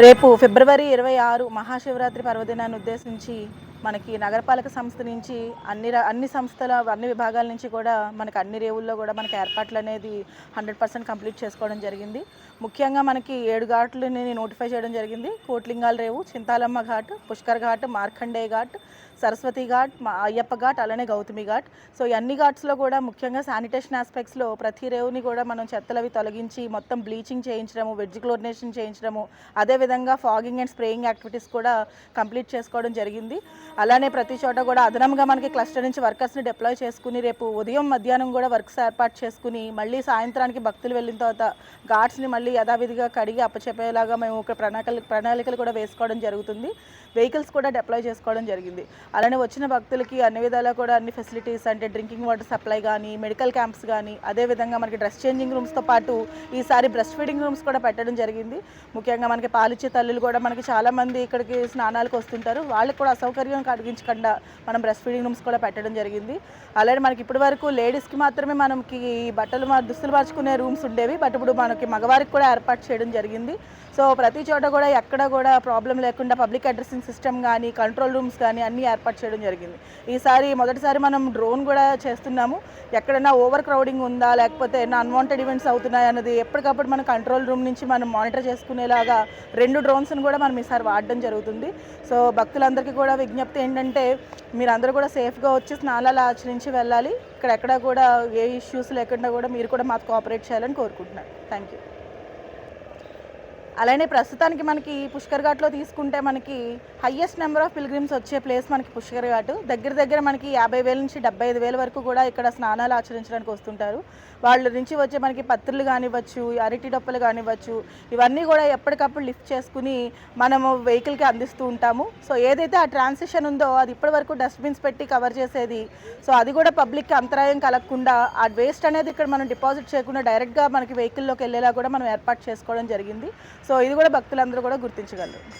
రేపు ఫిబ్రవరి ఇరవై ఆరు మహాశివరాత్రి పర్వదినాన్ని ఉద్దేశించి మనకి నగరపాలక సంస్థ నుంచి అన్ని ర- అన్ని సంస్థల అన్ని విభాగాల నుంచి కూడా మనకి అన్ని రేవుల్లో కూడా మనకి ఏర్పాట్లు అనేది హండ్రెడ్ పర్సెంట్ కంప్లీట్ చేసుకోవడం జరిగింది. ముఖ్యంగా మనకి ఏడు ఘాట్లని నోటిఫై చేయడం జరిగింది. కోట్లింగాల రేవు చింతాలమ్మ ఘాట్ పుష్కర్ ఘాట్ మార్కండే ఘాట్ సరస్వతి ఘాట్ మా అయ్యప్ప ఘాట్ అలానే గౌతమి ఘాట్. సో ఈ అన్ని ఘాట్స్లో కూడా ముఖ్యంగా శానిటేషన్ ఆస్పెక్ట్స్లో ప్రతి రేవుని కూడా మనం చెత్తలవి తొలగించి మొత్తం బ్లీచింగ్ చేయించడము వెజ్ క్లోరినేషన్ చేయించడము అదేవిధంగా ఫాగింగ్ అండ్ స్ప్రేయింగ్ యాక్టివిటీస్ కూడా కంప్లీట్ చేసుకోవడం జరిగింది. అలానే ప్రతి చోట కూడా అదనంగా మనకి క్లస్టర్ నుంచి వర్కర్స్ని డిప్లాయ్ చేసుకుని రేపు ఉదయం మధ్యాహ్నం కూడా వర్క్స్ ఏర్పాటు చేసుకుని మళ్ళీ సాయంత్రానికి భక్తులు వెళ్ళిన తర్వాత ఘాట్స్ని మళ్ళీ యథావిధిగా కడిగి అప్పచెప్పేలాగా మేము ఒక ప్రణాళికలు ప్రణాళికలు కూడా వేసుకోవడం జరుగుతుంది. వెహికల్స్ కూడా డిప్లాయ్ చేసుకోవడం జరిగింది. అలానే వచ్చిన భక్తులకి అన్ని విధాలా కూడా అన్ని ఫెసిలిటీస్ అంటే డ్రింకింగ్ వాటర్ సప్లై కానీ మెడికల్ క్యాంప్స్ కానీ అదేవిధంగా మనకి డ్రెస్ చేంజింగ్ రూమ్స్తో పాటు ఈసారి బ్రెస్ట్ ఫీడింగ్ రూమ్స్ కూడా పెట్టడం జరిగింది. ముఖ్యంగా మనకి పాలిచ్చే తల్లులు కూడా మనకి చాలామంది ఇక్కడికి స్నానాలకు వస్తుంటారు. వాళ్ళకి కూడా అసౌకర్యం కలిగించకుండా మనం బ్రెస్ట్ ఫీడింగ్ రూమ్స్ కూడా పెట్టడం జరిగింది. అలాగే మనకి ఇప్పటి వరకు లేడీస్కి మాత్రమే మనకి బట్టలు దుస్తులు మార్చుకునే రూమ్స్ ఉండేవి. బట్ ఇప్పుడు మనకి మగవారికి కూడా ఏర్పాటు చేయడం జరిగింది. సో ప్రతి చోట కూడా ఎక్కడ కూడా ప్రాబ్లం లేకుండా పబ్లిక్ అడ్రసింగ్ సిస్టమ్ కానీ కంట్రోల్ రూమ్స్ కానీ అన్నీ ఏర్పాటు చేయడం జరిగింది. ఈసారి మొదటిసారి మనం డ్రోన్ కూడా చేస్తున్నాము. ఎక్కడైనా ఓవర్ క్రౌడింగ్ ఉందా? లేకపోతే ఏమైనా అన్వాంటెడ్ ఈవెంట్స్ అవుతున్నాయి అన్నది ఎప్పటికప్పుడు మనం కంట్రోల్ రూమ్ నుంచి మనం మానిటర్ చేసుకునేలాగా రెండు డ్రోన్స్ని కూడా మనం ఈసారి వాడడం జరుగుతుంది. సో భక్తులందరికీ కూడా విజ్ఞప్తి ఏంటంటే మీరందరూ కూడా సేఫ్గా వచ్చి స్నానాలు ఆచరించి వెళ్ళాలి. ఇక్కడ ఎక్కడ కూడా ఏ ఇష్యూస్ లేకుండా కూడా మీరు కూడా మాకు కోఆపరేట్ చేయాలని కోరుకుంటున్నాను. థ్యాంక్ యూ అలానే ప్రస్తుతానికి మనకి పుష్కర్ ఘాట్లో తీసుకుంటే మనకి హయ్యెస్ట్ నెంబర్ ఆఫ్ పిల్గ్రిమ్స్ వచ్చే ప్లేస్ మనకి పుష్కర్ ఘాట్. దగ్గర దగ్గర మనకి యాభై వేల నుంచి డెబ్బై ఐదు వేల వరకు కూడా ఇక్కడ స్నానాలు ఆచరించడానికి వస్తుంటారు. వాళ్ళ నుంచి వచ్చే మనకి పత్రులు కానివ్వచ్చు అరటి డొప్పలు కానివ్వచ్చు ఇవన్నీ కూడా ఎప్పటికప్పుడు లిఫ్ట్ చేసుకుని మనము వెహికల్కి అందిస్తూ ఉంటాము. సో ఏదైతే ఆ ట్రాన్సిషన్ ఉందో అది ఇప్పటి వరకు డస్ట్బిన్స్ పెట్టి కవర్ చేసేది సో అది కూడా పబ్లిక్కి అంతరాయం కలగకుండా ఆ వేస్ట్ అనేది ఇక్కడ మనం డిపాజిట్ చేయకుండా డైరెక్ట్గా మనకి వెహికల్లోకి వెళ్ళేలా కూడా మనం ఏర్పాటు చేసుకోవడం జరిగింది. సో ఇది కూడా భక్తులందరూ కూడా గుర్తించగలరు.